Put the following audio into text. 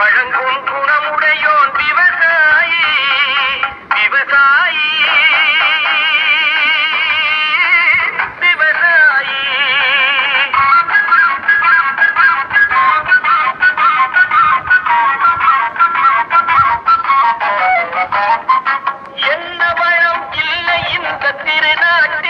வழங்கும் குணமுடையோன் விவசாயி விவசாயி. விவசாயி. என்ன வளம் இல்லை இந்த திருநாட்டில்?